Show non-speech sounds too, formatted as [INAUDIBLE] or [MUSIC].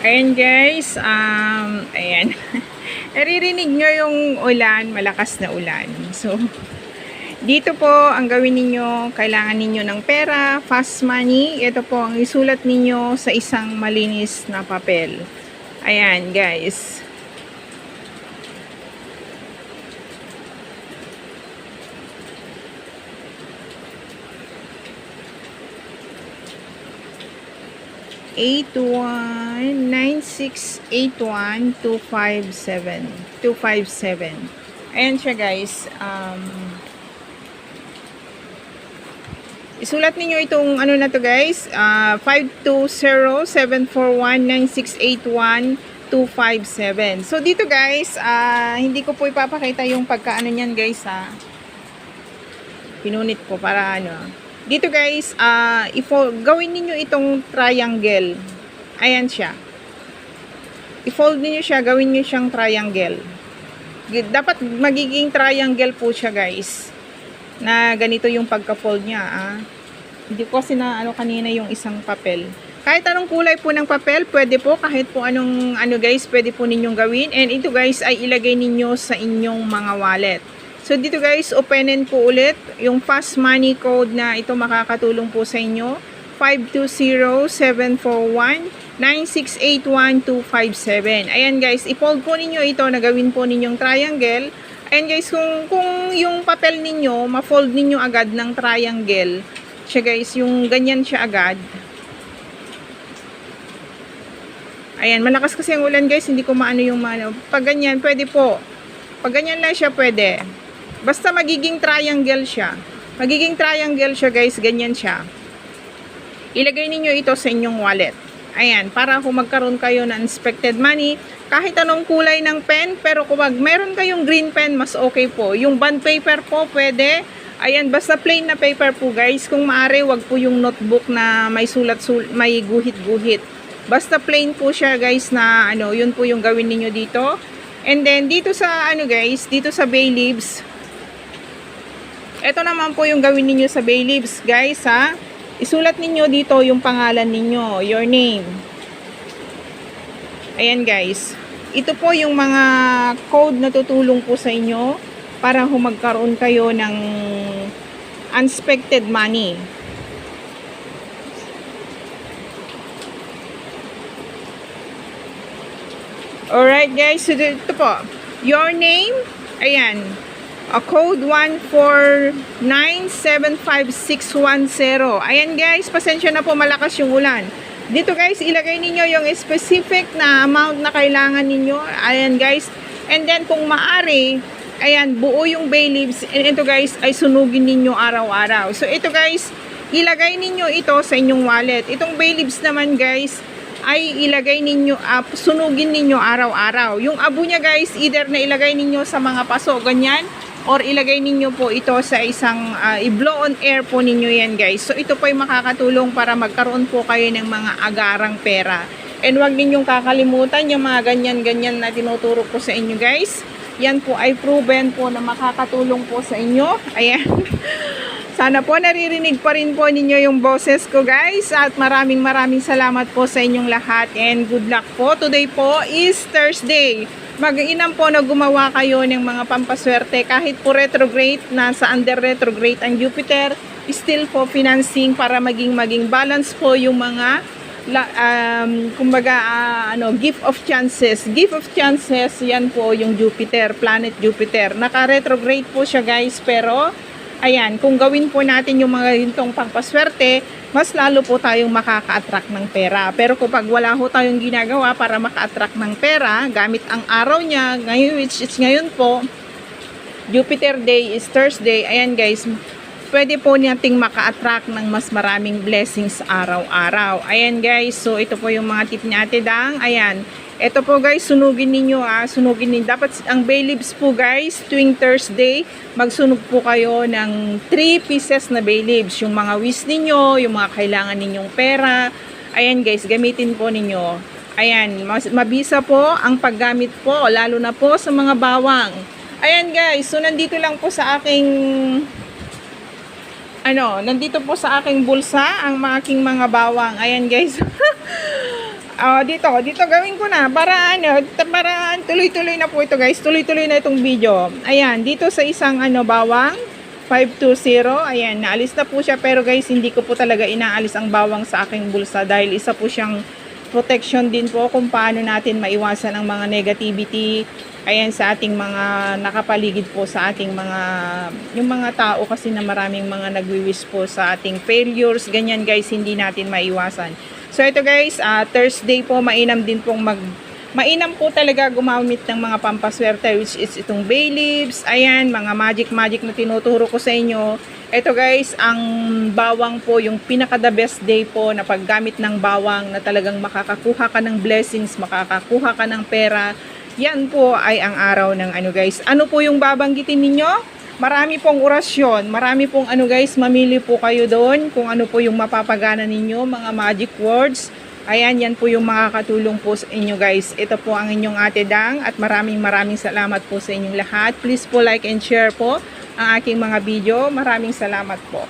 Ayan guys, um, ayan. [LAUGHS] Naririnig nyo yung ulan, malakas na ulan. So, dito po ang gawin ninyo, kailangan ninyo ng pera, fast money. Ito po ang isulat ninyo sa isang malinis na papel. Ayan guys. Nine six eight one two five seven. two five seven. Ayan siya guys. Um, isulat ninyo itong ano na to guys. Uh, 520-741-9681-257 so dito guys uh, hindi ko po ipapakita yung pagkaano niyan guys ha. Pinunit ko para ano dito guys, uh, ifo gawin niyo itong triangle. Ayan siya. I-fold niyo siya, gawin niyo siyang triangle. Dapat magiging triangle po siya guys. Na ganito yung pagka-fold niya. Ah. Hindi ko kasi na ano kanina yung isang papel. Kahit anong kulay po ng papel, pwede po. Kahit po anong ano guys, pwede po ninyong gawin. And ito guys ay ilagay ninyo sa inyong mga wallet. So dito guys, openin po ulit yung fast money code na ito makakatulong po sa inyo. 520-741-9681257. Ayan guys, i-fold po ninyo ito na gawin po ninyong triangle. Ayan guys, kung, kung yung papel ninyo, ma-fold ninyo agad ng triangle. Siya guys, yung ganyan siya agad. Ayan, malakas kasi ang ulan guys, hindi ko maano yung ano. Pag ganyan, pwede po. Pag ganyan lang siya, pwede. Basta magiging triangle siya. Magiging triangle siya guys, ganyan siya. Ilagay ninyo ito sa inyong wallet. Ayan, para kung magkaroon kayo ng unexpected money, kahit anong kulay ng pen, pero kung mag, meron kayong green pen, mas okay po. Yung bond paper po, pwede. Ayan, basta plain na paper po guys. Kung maaari, wag po yung notebook na may sulat, sul may guhit-guhit. Basta plain po siya guys na ano, yun po yung gawin ninyo dito. And then, dito sa ano guys, dito sa bay leaves, ito naman po yung gawin ninyo sa bay leaves, guys, ha? Isulat ninyo dito yung pangalan ninyo, your name. Ayan, guys. Ito po yung mga code na tutulong po sa inyo para humagkaroon kayo ng unexpected money. Alright, guys. So, ito po. Your name. Ayan. A code 149-75610. Ayan guys, pasensya na po malakas yung ulan. Dito guys, ilagay ninyo yung specific na amount na kailangan ninyo. Ayan guys. And then kung maari, ayan, buo yung bay leaves. And ito guys, ay sunugin ninyo araw-araw. So ito guys, ilagay ninyo ito sa inyong wallet. Itong bay leaves naman guys, ay ilagay ninyo, uh, sunugin ninyo araw-araw. Yung abo niya guys, either na ilagay ninyo sa mga paso, ganyan, or ilagay ninyo po ito sa isang uh, i-blow on air po ninyo yan guys. So ito po ay makakatulong para magkaroon po kayo ng mga agarang pera. And wag ninyong kakalimutan yung mga ganyan-ganyan na tinuturo ko sa inyo guys. Yan po ay proven po na makakatulong po sa inyo. [LAUGHS] Ayan. Sana po naririnig pa rin po ninyo yung boses ko guys. At maraming maraming salamat po sa inyong lahat. And good luck po. Today po is Thursday mag-inam po na gumawa kayo ng mga pampaswerte kahit po retrograde, nasa under retrograde ang Jupiter, still po financing para maging maging balance po yung mga um, kumbaga uh, ano, gift of chances. Gift of chances, yan po yung Jupiter, planet Jupiter. Naka-retrograde po siya guys, pero ayan, kung gawin po natin yung mga gintong pangpaswerte, mas lalo po tayong makaka-attract ng pera. Pero kapag wala ho tayong ginagawa para maka-attract ng pera, gamit ang araw niya, ngayon, which is ngayon po, Jupiter Day is Thursday, ayan guys, pwede po nating maka-attract ng mas maraming blessings araw-araw. Ayan guys, so ito po yung mga tip ni Ate Dang. Ayan, ito po guys, sunugin ninyo ah, sunugin ninyo. Dapat ang bay leaves po guys, tuwing Thursday, magsunog po kayo ng 3 pieces na bay leaves. Yung mga wish ninyo, yung mga kailangan ninyong pera. Ayan guys, gamitin po ninyo. Ayan, mabisa po ang paggamit po, lalo na po sa mga bawang. Ayan guys, so nandito lang po sa aking ano, nandito po sa aking bulsa ang aking mga bawang. Ayan guys. [LAUGHS] Ah, dito, dito gawin ko na para ano, para tuloy-tuloy na po ito guys. Tuloy-tuloy na itong video. Ayan, dito sa isang ano bawang 520. Ayan, naalis na po siya pero guys, hindi ko po talaga inaalis ang bawang sa aking bulsa dahil isa po siyang protection din po kung paano natin maiwasan ang mga negativity ayan sa ating mga nakapaligid po sa ating mga yung mga tao kasi na maraming mga nagwi-wish po sa ating failures ganyan guys hindi natin maiwasan so ito guys ah, Thursday po mainam din pong mag mainam po talaga gumamit ng mga pampaswerte which is itong bay leaves ayan mga magic magic na tinuturo ko sa inyo ito guys, ang bawang po, yung pinaka the best day po na paggamit ng bawang na talagang makakakuha ka ng blessings, makakakuha ka ng pera. Yan po ay ang araw ng ano guys. Ano po yung babanggitin ninyo? Marami pong orasyon, marami pong ano guys, mamili po kayo doon kung ano po yung mapapagana ninyo, mga magic words. Ayan, yan po yung makakatulong po sa inyo guys. Ito po ang inyong ate Dang at maraming maraming salamat po sa inyong lahat. Please po like and share po ang aking mga video. Maraming salamat po.